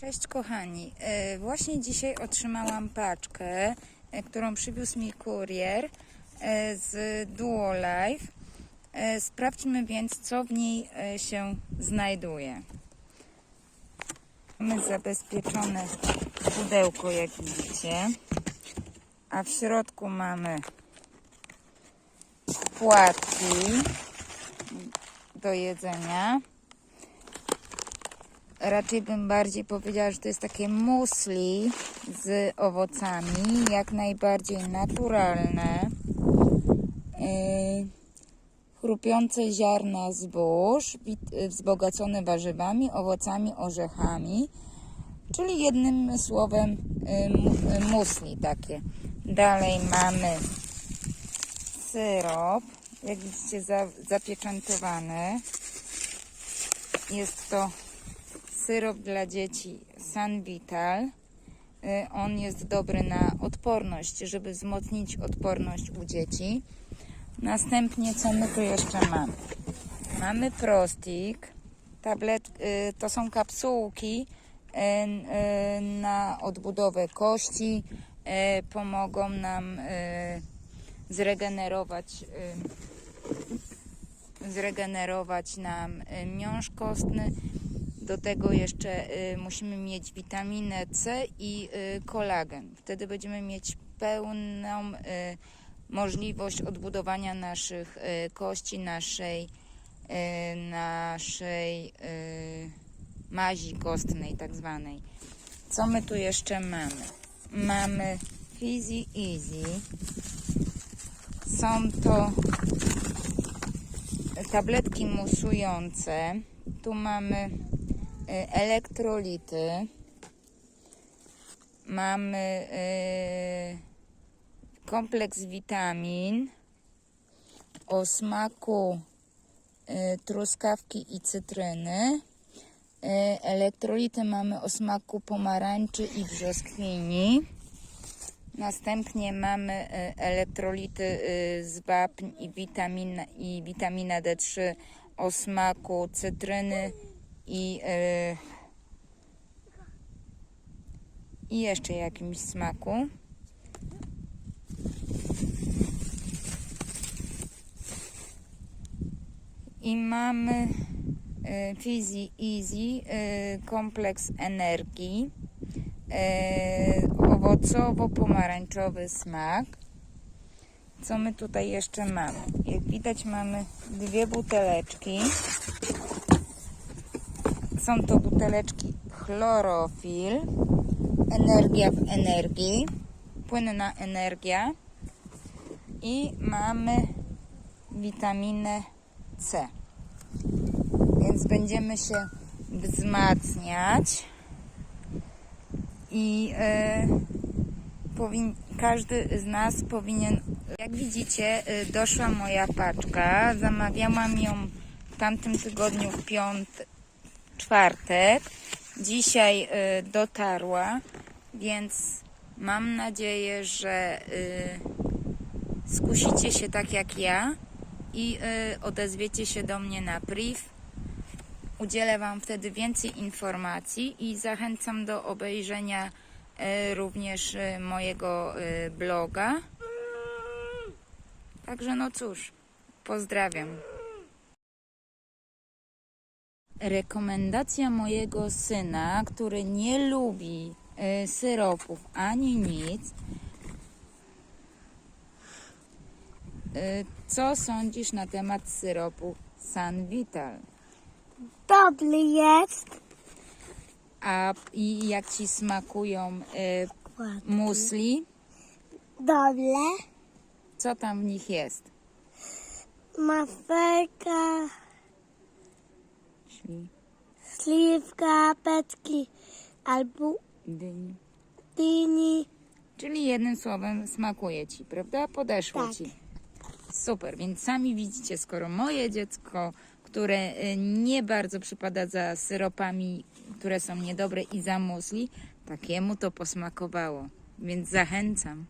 Cześć kochani, E, właśnie dzisiaj otrzymałam paczkę, e, którą przywiózł mi kurier e, z Duo Life. Sprawdźmy więc, co w niej się znajduje. Mamy zabezpieczone pudełko, jak widzicie, a w środku mamy płatki do jedzenia raczej bym bardziej powiedziała, że to jest takie musli z owocami, jak najbardziej naturalne. Yy, chrupiące ziarna zbóż, wzbogacone warzywami, owocami, orzechami, czyli jednym słowem yy, musli takie. Dalej mamy syrop, jak widzicie za, zapieczętowany. Jest to syrop dla dzieci San Vital. Y, On jest dobry na odporność, żeby wzmocnić odporność u dzieci. Następnie co my tu jeszcze mamy? Mamy prostik. Tablet, y, to są kapsułki y, na odbudowę kości. Pomogą nam zregenerować zregenerować nam miąższ kostny. Do tego jeszcze y, musimy mieć witaminę C i y, kolagen. Wtedy będziemy mieć pełną y, możliwość odbudowania naszych kości, naszej, naszej mazi kostnej, tak zwanej. Co my tu jeszcze mamy? Mamy Fizzy Easy. Są to tabletki musujące. Tu mamy elektrolity. Mamy y, kompleks witamin o smaku y, truskawki i cytryny. Elektrolity mamy o smaku pomarańczy i brzoskwini. Następnie mamy elektrolity z wapń i witamina, i witamina D3 o smaku cytryny i, y, i jeszcze jakimś smaku. I mamy y, Fizzy Easy, y, kompleks energii, y, owocowo-pomarańczowy smak. Co my tutaj jeszcze mamy? Jak widać mamy dwie buteleczki. Są to buteleczki chlorofil, energia w energii, płynna energia i mamy witaminę C. Więc będziemy się wzmacniać i e, każdy z nas powinien. Jak widzicie, e, doszła moja paczka. Zamawiałam ją w tamtym tygodniu w piątek, czwartek. Dzisiaj e, dotarła, więc mam nadzieję, że e, skusicie się tak jak ja i e, odezwiecie się do mnie na priv. Udzielę Wam wtedy więcej informacji i zachęcam do obejrzenia również mojego bloga. Także no cóż, pozdrawiam. Rekomendacja mojego syna, który nie lubi e, syropów ani nic. E, Co sądzisz na temat syropu San Vital? Dobry jest. A i jak ci smakują y, musli? Dobre. Co tam w nich jest? Maferka, Czyli śliwka, peczki albo dyni. dyni. Czyli jednym słowem smakuje ci, prawda? Podeszło Tak. ci. Super, więc sami widzicie, skoro moje dziecko, które y, nie bardzo przypada za syropami, które są niedobre i za musli, takiemu to posmakowało. Więc zachęcam.